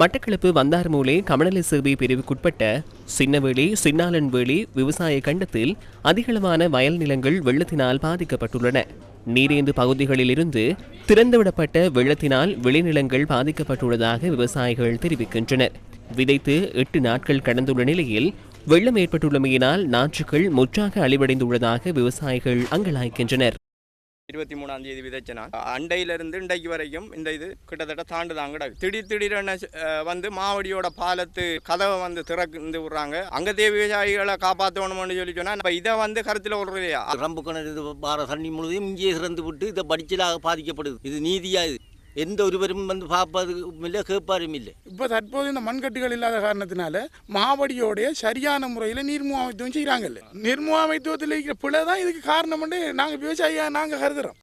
மட்டக்களப்பு வந்தார்மூலே கமநல சேவை பிரிவுக்குட்பட்ட சின்னவேளி சின்னாலன்வேளி விவசாய கண்டத்தில் அதிகளவான வயல் நிலங்கள் வெள்ளத்தினால் பாதிக்கப்பட்டுள்ளன. நீரேந்து பகுதிகளிலிருந்து திறந்துவிடப்பட்ட வெள்ளத்தினால் விளைநிலங்கள் பாதிக்கப்பட்டுள்ளதாக விவசாயிகள் தெரிவிக்கின்றனர். விதைத்து எட்டு நாட்கள் கடந்துள்ள நிலையில் வெள்ளம் ஏற்பட்டுள்ளமையினால் நாற்றுகள் முற்றாக அழிவடைந்துள்ளதாக விவசாயிகள் அங்கலாய்க்கின்றனர். இருபத்தி மூணாம் தேதி விதைச்சனா அண்டையிலிருந்து இன்றைக்கு வரைக்கும் இந்த இது கிட்டத்தட்ட தாண்டுதான் கிடக்கு. திடீர் திடீரென வந்து மாவடியோட பாலத்து கதவை வந்து திறந்து விடுறாங்க. அங்கத்தே விவசாயிகளை காப்பாற்றணும்னு சொல்லி சொன்னால் இப்போ இதை வந்து கருத்தில் விடுறதையா ரம்பு கிணறு பார தண்ணி முழுதையும் இங்கேயே சிறந்து விட்டு இதை படிச்சலாக பாதிக்கப்படுது. இது நீதியாக இது? எந்த ஒருவரும் வந்து பார்ப்பதும் இல்லை கேட்பாரும் இல்லை இப்போ தற்போது இந்த மண்கட்டுகள் இல்லாத காரணத்தினால மாவடியோடைய சரியான முறையில் நீர் முகாமைத்துவம் செய்கிறாங்கல்ல நீர்முகாமைத்துவத்தில் இருக்கிற பிழை தான் இதுக்கு காரணம் நாங்கள் விவசாயியாக நாங்கள் கருதுகிறோம்